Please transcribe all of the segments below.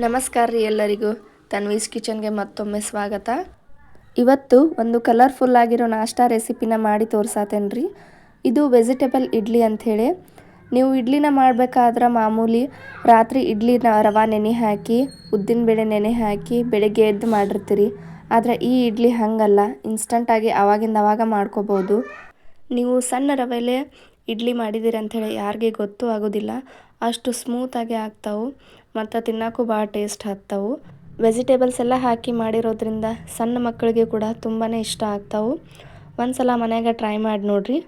ನಮಸ್ಕಾರ ರೀ ಎಲ್ಲರಿಗೂ. ತನ್ವೀಸ್ ಕಿಚನ್ಗೆ ಮತ್ತೊಮ್ಮೆ ಸ್ವಾಗತ. ಇವತ್ತು ಒಂದು ಕಲರ್ಫುಲ್ ಆಗಿರೋ ನಾಷ್ಟಾ ರೆಸಿಪಿನ ಮಾಡಿ ತೋರ್ಸಾತೇನ್ರಿ ಇದು ವೆಜಿಟೇಬಲ್ ಇಡ್ಲಿ ಅಂಥೇಳಿ ನೀವು ಇಡ್ಲಿನ ಮಾಡಬೇಕಾದ್ರೆ ಮಾಮೂಲಿ ರಾತ್ರಿ ಇಡ್ಲಿನ ರವೆ ನೆನೆ ಹಾಕಿ, ಉದ್ದಿನ ಬೇಳೆ ನೆನೆ ಹಾಕಿ, ಬೆಳಗ್ಗೆ ಎದ್ದು ಮಾಡಿರ್ತೀರಿ. ಆದರೆ ಈ ಇಡ್ಲಿ ಹಾಗಲ್ಲ. ಇನ್ಸ್ಟಂಟಾಗಿ ಆವಾಗಿಂದ ಅವಾಗ ಮಾಡ್ಕೋಬೋದು. ನೀವು ಸಣ್ಣ ರವೆಲೆ ಇಡ್ಲಿ ಮಾಡಿದ್ದೀರಿ ಅಂಥೇಳಿ ಯಾರಿಗೆ ಗೊತ್ತೂ ಆಗೋದಿಲ್ಲ. ಅಷ್ಟು ಸ್ಮೂತಾಗಿ ಆಗ್ತಾವೆ. ಮತ್ತು ತಿನ್ನೋಕ್ಕೂ ಭಾಳ ಟೇಸ್ಟ್ ಹತ್ತವು ವೆಜಿಟೇಬಲ್ಸ್ ಎಲ್ಲ ಹಾಕಿ ಮಾಡಿರೋದ್ರಿಂದ ಸಣ್ಣ ಮಕ್ಕಳಿಗೆ ಕೂಡ ತುಂಬಾ ಇಷ್ಟ ಆಗ್ತಾವೆ. ಒಂದು ಸಲ ಮನ್ಯಾಗ ಟ್ರೈ ಮಾಡಿ ನೋಡಿರಿ.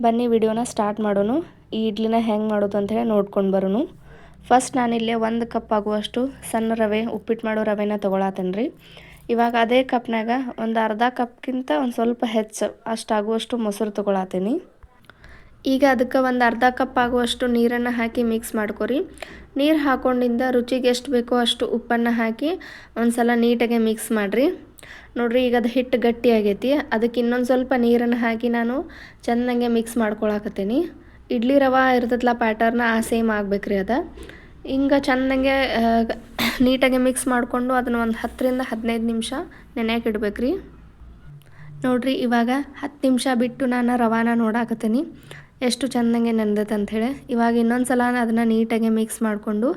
ಬನ್ನಿ ವಿಡಿಯೋನ ಸ್ಟಾರ್ಟ್ ಮಾಡೋಣ ಈ ಇಡ್ಲಿನ ಹೆಂಗೆ ಮಾಡೋದು ಅಂತೇಳಿ ನೋಡ್ಕೊಂಡು ಬರೋಣ ಫಸ್ಟ್ ನಾನಿಲ್ಲೇ ಒಂದು ಕಪ್ ಆಗುವಷ್ಟು ಸಣ್ಣ ರವೆ ಉಪ್ಪಿಟ್ಟು ಮಾಡೋ ರವೆನ ತೊಗೊಳತ್ತೇನೆ ರೀ ಇವಾಗ ಅದೇ ಕಪ್ನಾಗ ಒಂದು ಅರ್ಧ ಕಪ್ಗಿಂತ ಒಂದು ಸ್ವಲ್ಪ ಹೆಚ್ಚು ಅಷ್ಟಾಗುವಷ್ಟು ಮೊಸರು ತೊಗೊಳತ್ತೀನಿ ಈಗ ಅದಕ್ಕೆ ಒಂದು ಅರ್ಧ ಕಪ್ ಆಗುವಷ್ಟು ನೀರನ್ನು ಹಾಕಿ ಮಿಕ್ಸ್ ಮಾಡ್ಕೊರಿ. ನೀರು ಹಾಕೊಂಡಿಂದ ರುಚಿಗೆ ಎಷ್ಟು ಬೇಕೋ ಅಷ್ಟು ಉಪ್ಪನ್ನು ಹಾಕಿ ಒಂದು ಸಲ ನೀಟಾಗಿ ಮಿಕ್ಸ್ ಮಾಡಿರಿ. ನೋಡಿರಿ, ಈಗ ಅದು ಹಿಟ್ಟು ಗಟ್ಟಿ ಆಗೈತಿ. ಅದಕ್ಕೆ ಇನ್ನೊಂದು ಸ್ವಲ್ಪ ನೀರನ್ನು ಹಾಕಿ ನಾನು ಚೆನ್ನಾಗೆ ಮಿಕ್ಸ್ ಮಾಡ್ಕೊಳಕತ್ತೀನಿ. ಇಡ್ಲಿ ರವೆ ಇರ್ತದಲ್ಲ ಪ್ಯಾಟರ್ನ ಆ ಸೇಮ್ ಆಗ್ಬೇಕ್ರಿ ಅದು. ಹಿಂಗೆ ಚೆನ್ನಾಗೆ ನೀಟಾಗಿ ಮಿಕ್ಸ್ ಮಾಡಿಕೊಂಡು ಅದನ್ನು ಒಂದು ಹತ್ತರಿಂದ ಹದಿನೈದು ನಿಮಿಷ ನೆನೆಯಕ್ಕೆ ಇಡ್ಬೇಕ್ರಿ. ನೋಡಿರಿ, ಇವಾಗ ಹತ್ತು ನಿಮಿಷ ಬಿಟ್ಟು ನಾನು ರವಾನ ನೋಡಾಕತ್ತೀನಿ. ಎಷ್ಟು ಚೆನ್ನಾಗೆ ನೆಂದೈತೆ ಅಂಥೇಳಿ ಇವಾಗ ಇನ್ನೊಂದು ಸಲ ಅದನ್ನು ನೀಟಾಗಿ ಮಿಕ್ಸ್ ಮಾಡಿಕೊಂಡು,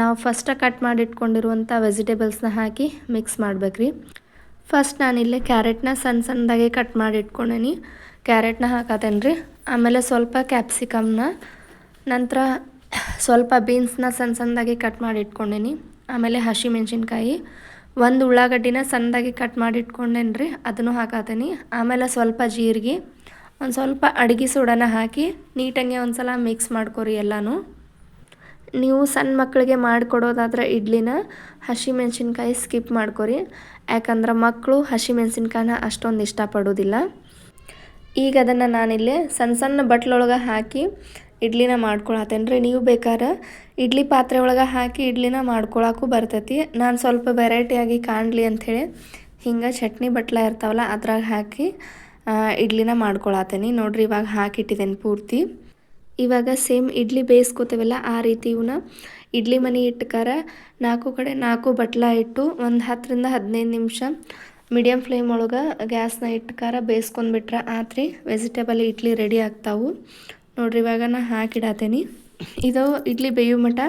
ನಾವು ಫಸ್ಟಾಗಿ ಕಟ್ ಮಾಡಿಟ್ಕೊಂಡಿರುವಂಥ ವೆಜಿಟೇಬಲ್ಸ್ನ ಹಾಕಿ ಮಿಕ್ಸ್ ಮಾಡಬೇಕ್ರಿ ಫಸ್ಟ್ ನಾನಿಲ್ಲಿ ಕ್ಯಾರೆಟ್ನ ಸಣ್ಣ ಸಣ್ಣದಾಗಿ ಕಟ್ ಮಾಡಿ ಇಟ್ಕೊಂಡೇನಿ ಕ್ಯಾರೆಟ್ನ ಹಾಕತ್ತೇನೆ ರೀ. ಆಮೇಲೆ ಸ್ವಲ್ಪ ಕ್ಯಾಪ್ಸಿಕಮ್ನ ನಂತರ ಸ್ವಲ್ಪ ಬೀನ್ಸ್ನ ಸಣ್ಣ ಸಣ್ಣದಾಗಿ ಕಟ್ ಮಾಡಿ ಇಟ್ಕೊಂಡೇನಿ ಆಮೇಲೆ ಹಸಿ ಮೆಣಸಿನ್ಕಾಯಿ ಒಂದು ಉಳ್ಳಾಗಡ್ಡಿನ ಸಣ್ಣದಾಗಿ ಕಟ್ ಮಾಡಿ ಇಟ್ಕೊಂಡೇನಿ ರೀ ಅದನ್ನು ಹಾಕತ್ತೀನಿ ಆಮೇಲೆ ಸ್ವಲ್ಪ ಜೀರಿಗೆ ಒಂದು ಸ್ವಲ್ಪ ಅಡುಗೆ ಸೋಡನ ಹಾಕಿ ನೀಟಾಗೆ ಒಂದು ಸಲ ಮಿಕ್ಸ್ ಮಾಡ್ಕೊರಿ ಎಲ್ಲನೂ. ನೀವು ಸಣ್ಣ ಮಕ್ಕಳಿಗೆ ಮಾಡಿಕೊಡೋದಾದ್ರೆ ಇಡ್ಲಿನ ಹಸಿ ಮೆಣಸಿನ್ಕಾಯಿ ಸ್ಕಿಪ್ ಮಾಡ್ಕೊರಿ. ಯಾಕಂದ್ರೆ ಮಕ್ಕಳು ಹಸಿ ಮೆಣಸಿನ್ಕಾಯಿನ ಅಷ್ಟೊಂದು ಇಷ್ಟಪಡೋದಿಲ್ಲ. ಈಗ ಅದನ್ನು ನಾನಿಲ್ಲಿ ಸಣ್ಣ ಸಣ್ಣ ಬಟ್ಲೊಳಗೆ ಹಾಕಿ ಇಡ್ಲಿನ ಮಾಡ್ಕೊಳತ್ತೇನೆ ರೀ ನೀವು ಬೇಕಾದ್ರೆ ಇಡ್ಲಿ ಪಾತ್ರೆ ಒಳಗೆ ಹಾಕಿ ಇಡ್ಲಿನ ಮಾಡ್ಕೊಳಕ್ಕೂ ಬರ್ತೈತಿ. ನಾನು ಸ್ವಲ್ಪ ವೆರೈಟಿಯಾಗಿ ಕಾಣಲಿ ಅಂಥೇಳಿ ಹಿಂಗೆ ಚಟ್ನಿ ಬಟ್ಲ ಇರ್ತಾವಲ್ಲ ಅದ್ರಾಗ ಹಾಕಿ ಇಡ್ಲಿನ ಮಾಡ್ಕೊಳತ್ತೀನಿ ನೋಡ್ರಿ ಇವಾಗ ಹಾಕಿಟ್ಟಿದ್ದೇನೆ ಪೂರ್ತಿ. ಇವಾಗ ಸೇಮ್ ಇಡ್ಲಿ ಬೇಯಿಸ್ಕೋತೇವಲ್ಲ, ಆ ರೀತಿ ಇವನ್ನ ಇಡ್ಲಿ ಮನೆ ಇಟ್ಕಾರ ನಾಲ್ಕು ಕಡೆ ನಾಲ್ಕು ಬಟ್ಲ ಇಟ್ಟು ಒಂದು ಹತ್ತರಿಂದ ಹದಿನೈದು ನಿಮಿಷ ಮೀಡಿಯಮ್ ಫ್ಲೇಮ್ ಒಳಗೆ ಗ್ಯಾಸ್ನ ಇಟ್ಕಾರ ಬೇಯಿಸ್ಕೊಂಡ್ಬಿಟ್ರೆ ಆತ್ರಿ. ವೆಜಿಟೇಬಲ್ ಇಡ್ಲಿ ರೆಡಿ ಆಗ್ತಾವು. ನೋಡ್ರಿ ಇವಾಗ ನಾ ಹಾಕಿಡತ್ತೇನೆ ಇದು ಇಡ್ಲಿ ಬೇಯೋ ಮಟ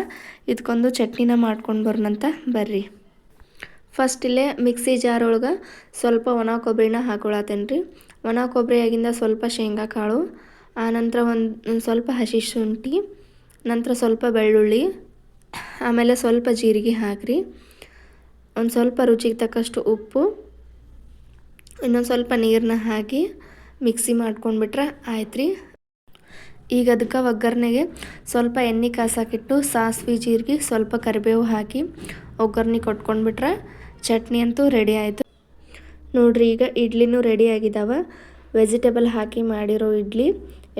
ಇದಕ್ಕೊಂದು ಚಟ್ನಿನ ಮಾಡ್ಕೊಂಡು ಬರ್ನಂತ ಬರ್ರಿ. ಫಸ್ಟ್ ಇಲ್ಲೇ ಮಿಕ್ಸಿ ಜಾರ್ ಒಳಗೆ ಸ್ವಲ್ಪ ಒಣ ಕೊಬ್ಬರಿನ ಹಾಕೊಳತ್ತೇನೆ ರೀ ಒಣ ಕೊಬ್ಬರಿಯಾಗಿಂದ ಸ್ವಲ್ಪ ಶೇಂಗಾ ಕಾಳು ಆನಂತರ ಒಂದು ಸ್ವಲ್ಪ ಹಸಿ ಶುಂಠಿ, ನಂತರ ಸ್ವಲ್ಪ ಬೆಳ್ಳುಳ್ಳಿ, ಆಮೇಲೆ ಸ್ವಲ್ಪ ಜೀರಿಗೆ ಹಾಕಿರಿ. ಒಂದು ಸ್ವಲ್ಪ ರುಚಿಗೆ ತಕ್ಕಷ್ಟು ಉಪ್ಪು, ಇನ್ನೊಂದು ಸ್ವಲ್ಪ ನೀರನ್ನ ಹಾಕಿ ಮಿಕ್ಸಿ ಮಾಡ್ಕೊಂಡ್ಬಿಟ್ರೆ ಆಯ್ತು ರೀ ಈಗ ಅದಕ್ಕೆ ಒಗ್ಗರಣೆಗೆ ಸ್ವಲ್ಪ ಎಣ್ಣೆ ಕಾಸಾಕಿಟ್ಟು ಸಾಸಿವೆ ಜೀರಿಗೆ ಸ್ವಲ್ಪ ಕರಿಬೇವು ಹಾಕಿ ಒಗ್ಗರಣೆ ಕೊಟ್ಕೊಂಡ್ಬಿಟ್ರೆ ಚಟ್ನಿ ಅಂತೂ ರೆಡಿ ಆಯಿತು. ನೋಡ್ರಿ, ಈಗ ಇಡ್ಲಿನೂ ರೆಡಿ ಆಗಿದ್ದಾವೆ ವೆಜಿಟೇಬಲ್ ಹಾಕಿ ಮಾಡಿರೋ ಇಡ್ಲಿ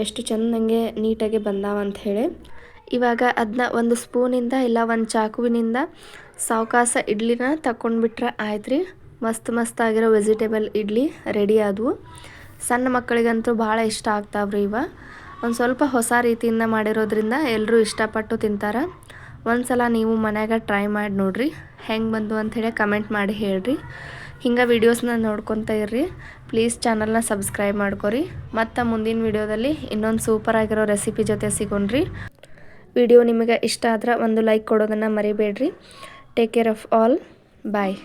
ಎಷ್ಟು ಚೆಂದಂಗೆ ನೀಟಾಗಿ ಬಂದಾವ ಅಂತ ಹೇಳಿ. ಇವಾಗ ಅದನ್ನ ಒಂದು ಸ್ಪೂನಿಂದ ಇಲ್ಲ ಒಂದು ಚಾಕುವಿನಿಂದ ಸಾವಕಾಸ ಇಡ್ಲಿನ ತಗೊಂಡ್ಬಿಟ್ರೆ ಆಯ್ತು ರೀ ಮಸ್ತ್ ಮಸ್ತ್ ಆಗಿರೋ ವೆಜಿಟೇಬಲ್ ಇಡ್ಲಿ ರೆಡಿ ಆದವು. ಸಣ್ಣ ಮಕ್ಕಳಿಗಂತೂ ಭಾಳ ಇಷ್ಟ ಆಗ್ತಾವ್ರಿ ಇವ. ಒಂದು ಸ್ವಲ್ಪ ಹೊಸ ರೀತಿಯಿಂದ ಮಾಡಿರೋದ್ರಿಂದ ಎಲ್ಲರೂ ಇಷ್ಟಪಟ್ಟು ತಿಂತಾರೆ. ಒಂದು ಸಲ ನೀವು ಮನ್ಯಾಗ ಟ್ರೈ ಮಾಡಿ ನೋಡಿರಿ. ಹೆಂಗೆ ಬಂದು ಅಂಥೇಳಿ ಕಮೆಂಟ್ ಮಾಡಿ ಹೇಳ್ರಿ. ಹಿಂಗೆ ವೀಡಿಯೋಸ್ನ ನೋಡ್ಕೊತ ಇರ್ರಿ. ಪ್ಲೀಸ್ ಚಾನಲ್ನ ಸಬ್ಸ್ಕ್ರೈಬ್ ಮಾಡ್ಕೊರಿ. ಮತ್ತು ಮುಂದಿನ ವೀಡಿಯೋದಲ್ಲಿ ಇನ್ನೊಂದು ಸೂಪರ್ ಆಗಿರೋ ರೆಸಿಪಿ ಜೊತೆ ಸಿಗೋಣ್ರಿ. ವಿಡಿಯೋ ನಿಮಗೆ ಇಷ್ಟ ಆದ್ರೆ ಒಂದು ಲೈಕ್ ಕೊಡೋದನ್ನು ಮರಿಬೇಡ್ರಿ. Take care of all bye